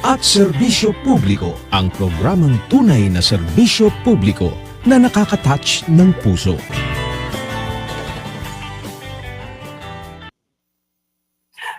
at serbisyo publiko ang programang tunay na serbisyo publiko na nakaka-touch ng puso.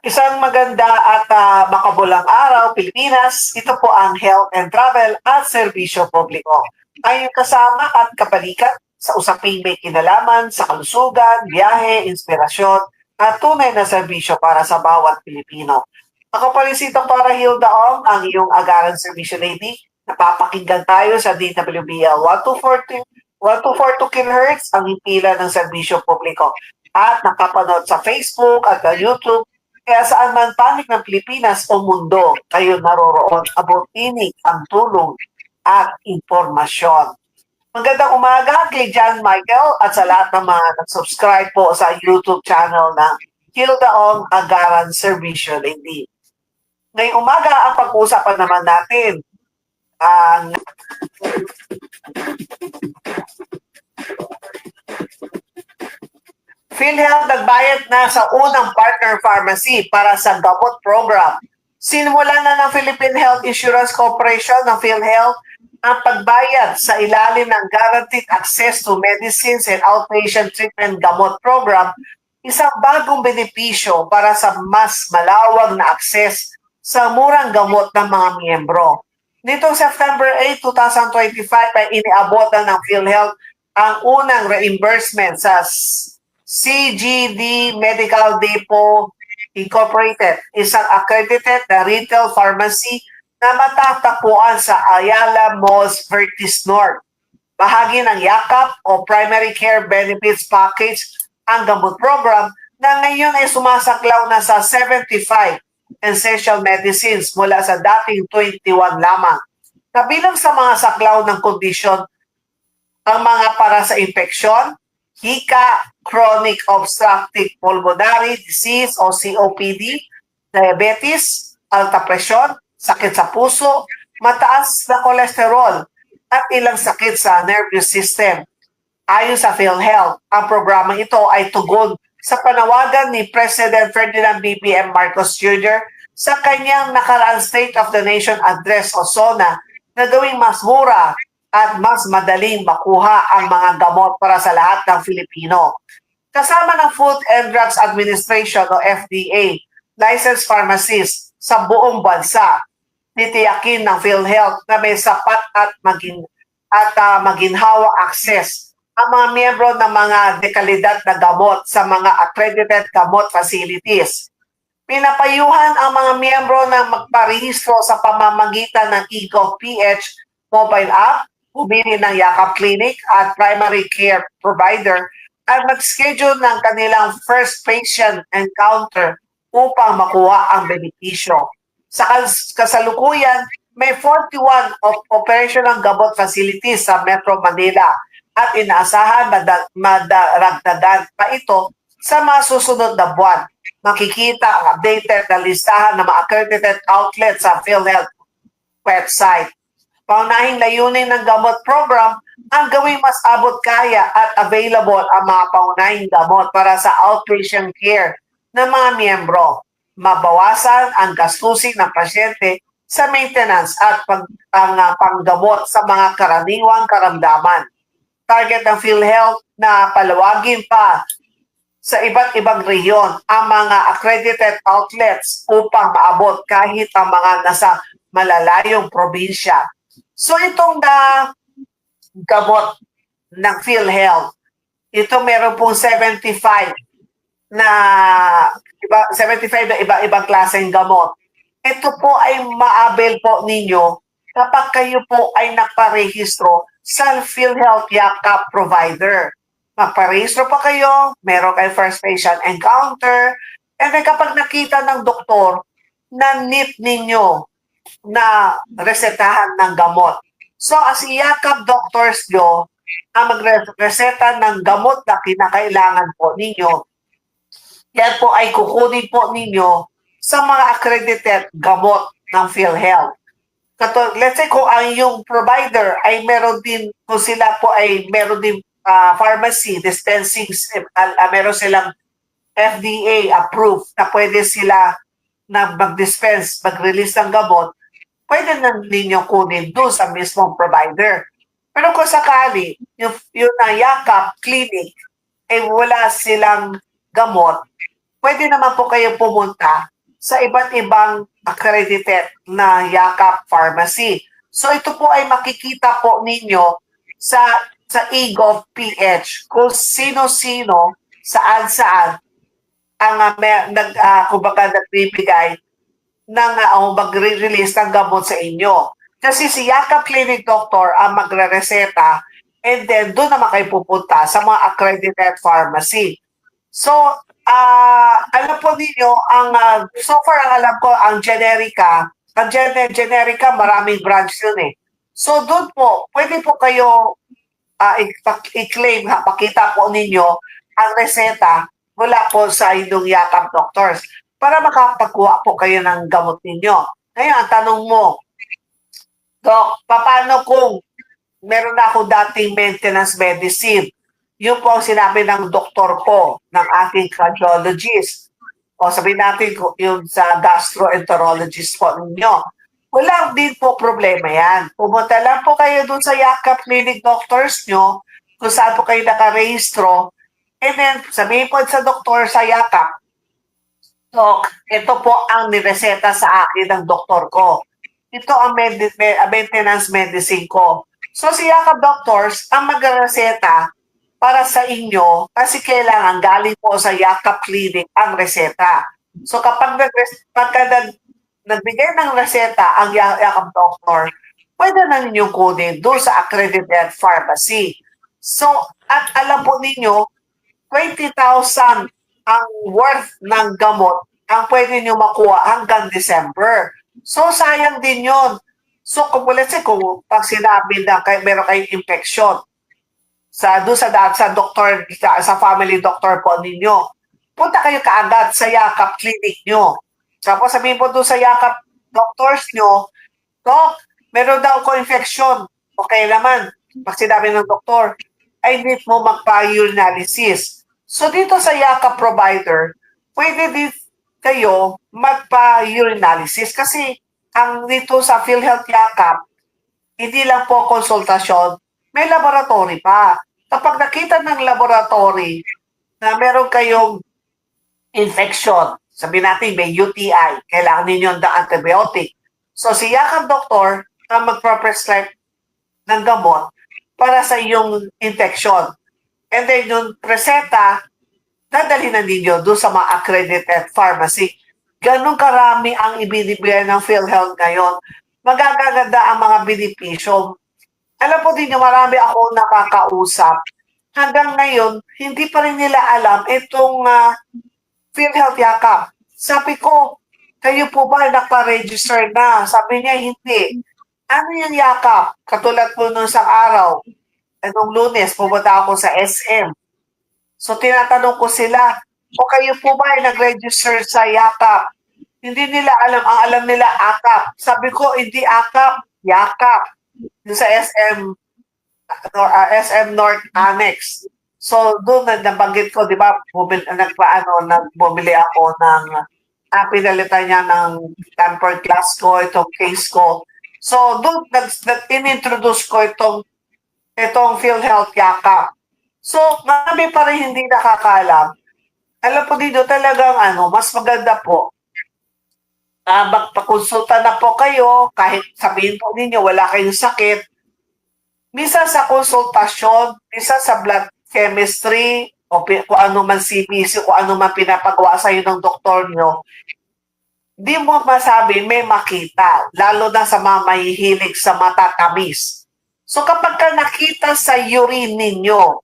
Isang maganda at ah, makabulang araw, Pilipinas. Ito po ang Health and Travel at Serbisyo Publiko. Tayong kasama at kapalikat sa usaping may kinalaman sa kalusugan, biyahe, inspirasyon at tunay na serbisyo para sa bawat Pilipino. Ako pa rin si para Hilda Ong, ang iyong agaran serbisyo lady. Napapakinggan tayo sa DWBL 1242 1242 kHz ang hipila ng serbisyo publiko. At nakapanood sa Facebook at sa YouTube kaya saan man panig ng Pilipinas o mundo, kayo naroroon, abot tinig ang tulong at informasyon. Magandang umaga kay John Michael at sa lahat ng mga nag-subscribe po sa YouTube channel ng Hilda Ong Agaran Servisyo Lady. Ngayong umaga, ang pag-uusapan naman natin ang PhilHealth nagbayad na sa unang partner pharmacy para sa gamot program. Sinimula na ng Philippine Health Insurance Corporation ng PhilHealth ang pagbayad sa ilalim ng Guaranteed Access to Medicines and Outpatient Treatment Gamot Program, isang bagong benepisyo para sa mas malawag na access sa murang gamot ng mga miyembro. Nitong September 8, 2025 ay iniabot na ng PhilHealth ang unang reimbursement sa CGD Medical Depot Incorporated, isang accredited na retail pharmacy na matatagpuan sa Ayala Malls Vertis North. Bahagi ng YAKAP o Primary Care Benefits Package ang gamot program na ngayon ay sumasaklaw na sa 75 essential medicines mula sa dating 21 lamang. Kabilang sa mga saklaw ng kondisyon ang mga para sa infeksyon, hika, chronic obstructive pulmonary disease o COPD, diabetes, alta presyon, sakit sa puso, mataas na kolesterol, at ilang sakit sa nervous system. Ayon sa PhilHealth, ang programang ito ay tugon sa panawagan ni President Ferdinand BBM Marcos Jr. sa kanyang nakaraang State of the Nation Address o SONA na gawing mas mura at mas madaling makuha ang mga gamot para sa lahat ng Filipino. Kasama ng Food and Drugs Administration o FDA, licensed pharmacists sa buong bansa, titiyakin ng PhilHealth na may sapat at magin at ah, maginhawa access ang mga miyembro ng mga dekalidad na gamot sa mga accredited gamot facilities. Pinapayuhan ang mga miyembro na magparehistro sa pamamagitan ng eGovPH mobile app, bumili ng Yakap Clinic at primary care provider at mag-schedule ng kanilang first patient encounter upang makuha ang benepisyo. Sa kas- kasalukuyan, may 41 of operational gamot facilities sa Metro Manila at inaasahan mada- madaragdagan pa ito sa mga susunod na buwan. Makikita ang updated na listahan ng mga accredited outlets sa PhilHealth website. Paunahing layunin ng gamot program ang gawing mas abot kaya at available ang mga paunahing gamot para sa outpatient care ng mga miyembro. Mabawasan ang gastusin ng pasyente sa maintenance at pag, ang ah, panggamot sa mga karaniwang karamdaman. Target ng PhilHealth na palawagin pa sa iba't ibang rehiyon ang mga accredited outlets upang maabot kahit ang mga nasa malalayong probinsya. So itong na gamot ng PhilHealth, ito meron pong 75 na iba 75 na iba-ibang klaseng gamot. Ito po ay maabel po ninyo kapag kayo po ay naparehistro sa PhilHealth Yakap provider. Magparehistro pa kayo, meron kayo first patient encounter, and then kapag nakita ng doktor na need ninyo na resetahan ng gamot. So as Yakap doctors nyo, ang magreseta ng gamot na kinakailangan po ninyo, yan po ay kukunin po ninyo sa mga accredited gamot ng PhilHealth. Kato, let's say kung ang yung provider ay meron din, kung sila po ay meron din ah, pharmacy, dispensing, uh, meron silang FDA approved na pwede sila na mag-dispense, mag-release ng gamot, pwede na ninyo kunin doon sa mismong provider. Pero kung sakali, yung, yung na yakap clinic, eh wala silang gamot, pwede naman po kayo pumunta sa iba't ibang accredited na yakap pharmacy. So ito po ay makikita po ninyo sa sa EGOV PH kung sino-sino saan-saan ang uh, may, nag, ah, kumbaga nagbibigay ng uh, magre-release ng gamot sa inyo. Kasi si Yakap Clinic Doctor ang magre-reseta and then doon naman kayo pupunta sa mga accredited pharmacy. So, ah alam po ninyo, ang ah, so far ang alam ko, ang generica, ang gen- generica, maraming branch yun eh. So, doon po, pwede po kayo i- i-claim, ha, pakita po ninyo ang reseta mula po sa inyong yakap doctors para makapagkuha po kayo ng gamot ninyo. Ngayon, ang tanong mo, Doc, paano kung meron na ako dating maintenance medicine? Yun po ang sinabi ng doktor ko, ng aking cardiologist. O sabihin natin yung sa gastroenterologist po ninyo. Wala din po problema yan. Pumunta lang po kayo dun sa Yakap Clinic doctors nyo, kung saan po kayo nakarehistro, and then sabihin po sa doktor sa Yakap, Doc, ito po ang nireseta sa akin ng doktor ko. Ito ang med- me- uh, maintenance medicine ko. So si Yakap Doctors ang magreseta para sa inyo kasi kailangan galing po sa Yakap Clinic ang reseta. So kapag nag pagka nag, nagbigay ng reseta ang Ya- Yakap Doctor, pwede na ninyong kunin doon sa accredited pharmacy. So, at alam po ninyo, 20,000 ang worth ng gamot ang pwede nyo makuha hanggang December. So, sayang din yon. So, kung let's say, kung pag sinabi na kay, meron kayong infection sa, doon sa, sa doktor, sa, sa family doctor po ninyo, punta kayo kaagad sa Yakap Clinic nyo. Tapos sabihin po doon sa Yakap doctors nyo, Doc, meron daw ko infection. Okay naman. Pag sinabi ng doktor, I need mo magpa-urinalysis. So dito sa Yakap provider, pwede din kayo magpa-urinalysis kasi ang dito sa PhilHealth Yakap, hindi lang po konsultasyon, may laboratory pa. Kapag nakita ng laboratory na meron kayong infection, sabi natin may UTI, kailangan ninyo ng antibiotic. So si Yakap Doktor ang magpa-prescribe ng gamot para sa iyong infection. And then yung preseta, dadalhin na ninyo doon sa mga accredited pharmacy. Ganong karami ang ibinibigay ng PhilHealth ngayon. Magagaganda ang mga benepisyo. Alam po din marami ako nakakausap. Hanggang ngayon, hindi pa rin nila alam itong uh, PhilHealth Yakap. Sabi ko, kayo po ba nagpa-register na? Sabi niya, hindi. Ano yung yakap? Katulad po nung sa araw, anong lunes, pumunta ako sa SM. So tinatanong ko sila, o kayo po ba ay nag-register sa yakap? Hindi nila alam, ang alam nila akap. Sabi ko, hindi akap, yakap. Yung sa SM, Nor- ah, SM North Annex. So doon na nabanggit ko, di ba, bumili, nagpaano, nagbumili ako ng, ah, pinalitan niya ng tempered glass ko, itong case ko. So doon, nag, nag, inintroduce ko itong, itong PhilHealth Yakap. So, marami pa rin hindi nakakalam. Alam po dito talagang ano, mas maganda po. Uh, magpakonsulta na po kayo, kahit sabihin po ninyo wala kayong sakit. Misa sa konsultasyon, misa sa blood chemistry, o kung ano man CBC, kung ano man pinapagawa sa ng doktor nyo, di mo masabi may makita, lalo na sa mga mahihilig sa matatamis. So kapag ka nakita sa urine ninyo,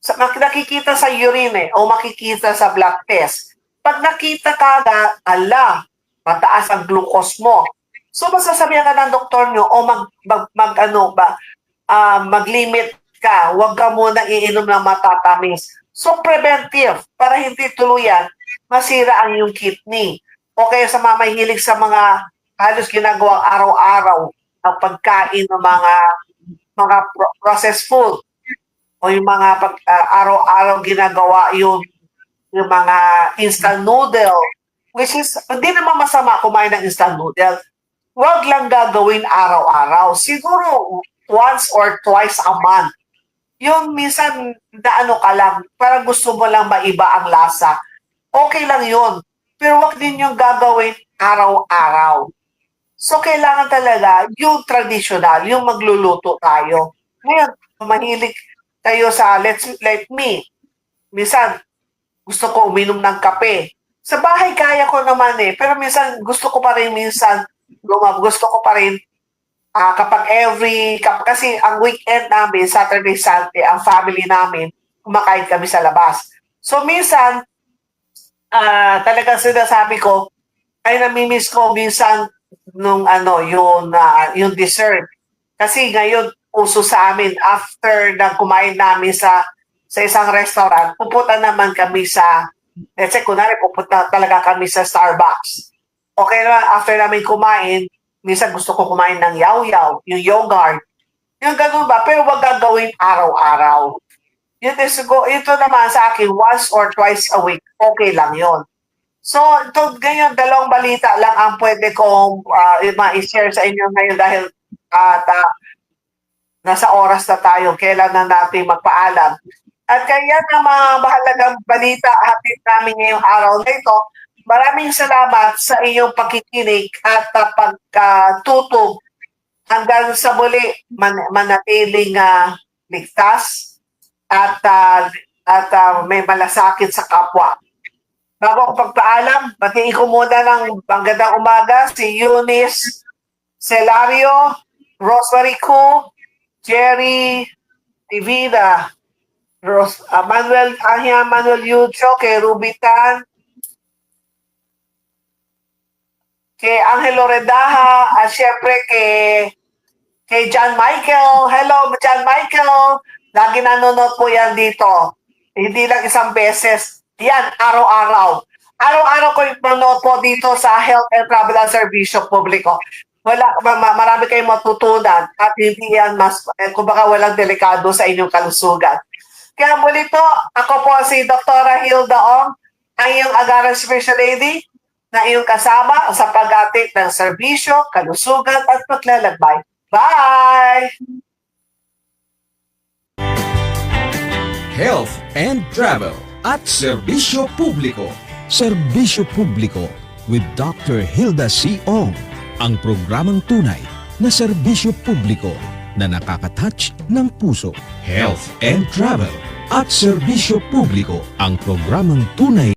sa, nakikita sa urine eh, o makikita sa blood test, pag nakita ka na, ala, mataas ang glucose mo. So masasabihan ka ng doktor nyo o mag, mag, mag ano ba, ah, mag-limit ka, huwag ka muna iinom ng matatamis. So preventive, para hindi tuluyan, masira ang yung kidney. O kaya sa mga mahilig sa mga halos ginagawang araw-araw ang pagkain ng mga mga pro- processed food o yung mga pag, ah, araw-araw ginagawa yung yung mga instant noodle which is hindi naman masama kumain ng instant noodle wag lang gagawin araw-araw. Siguro once or twice a month. Yung minsan na ano ka lang, parang gusto mo lang maiba ang lasa. Okay lang yun. Pero wag din yung gagawin araw-araw. So, kailangan talaga yung traditional, yung magluluto tayo. Ngayon, mahilig kayo sa let's let me. Minsan, gusto ko uminom ng kape. Sa bahay kaya ko naman eh. Pero minsan, gusto ko pa rin minsan, lumab, gusto ko pa rin ah, kapag every, kap, kasi ang weekend namin, Saturday, Sunday, ang family namin, kumakain kami sa labas. So minsan, ah talagang sinasabi ko, ay namimiss ko minsan nung ano, yung, ah, yung dessert. Kasi ngayon, uso sa amin, after na kumain namin sa sa isang restaurant, pupunta naman kami sa, let's say, kunwari, pupunta talaga kami sa Starbucks. Okay na, after namin kumain, minsan gusto ko kumain ng yaw-yaw, yung yogurt. Yung ganun ba? Pero wag gagawin araw-araw. Yun is ito naman sa akin, once or twice a week, okay lang yon. So, ito, ganyan, dalawang balita lang ang pwede kong uh, ma-share sa inyo ngayon dahil at ah, nasa oras na tayo, kailan na natin magpaalam. At kaya na mga mahalagang balita hatid namin ngayong araw na ito, maraming salamat sa iyong pagkikinig at uh, pagkatutog. Hanggang sa muli man- manatiling ah, ligtas at ah, at ah, may malasakit sa kapwa. Bago ko pagpaalam, batiin ko muna ng magandang umaga si Eunice Celario, Rosemary Ku, Jerry Divina, Ros, ah, Manuel Ahia Manuel Yucho, kay Ruby Tan, kay Angelo Redaha, at syempre kay kay John Michael. Hello, John Michael. Lagi nanonood po yan dito. Hindi lang isang beses. Yan, araw-araw. Araw-araw ko yung manonood po dito sa Health and Travel and Servicio Publiko. Wala, ma- marami kayong matutunan at hindi yan mas, eh, kumbaga walang delikado sa inyong kalusugan. Kaya muli po, ako po si Dr. Hilda Ong, ang iyong Agaran Special Lady na iyong kasama sa pag-atik ng serbisyo, kalusugan at paglalakbay. Bye! Health and Travel at Serbisyo Publiko. Serbisyo Publiko with Dr. Hilda C. Ong. Ang programang tunay na serbisyo publiko na nakakatouch ng puso. Health and Travel at Serbisyo Publiko. Ang programang tunay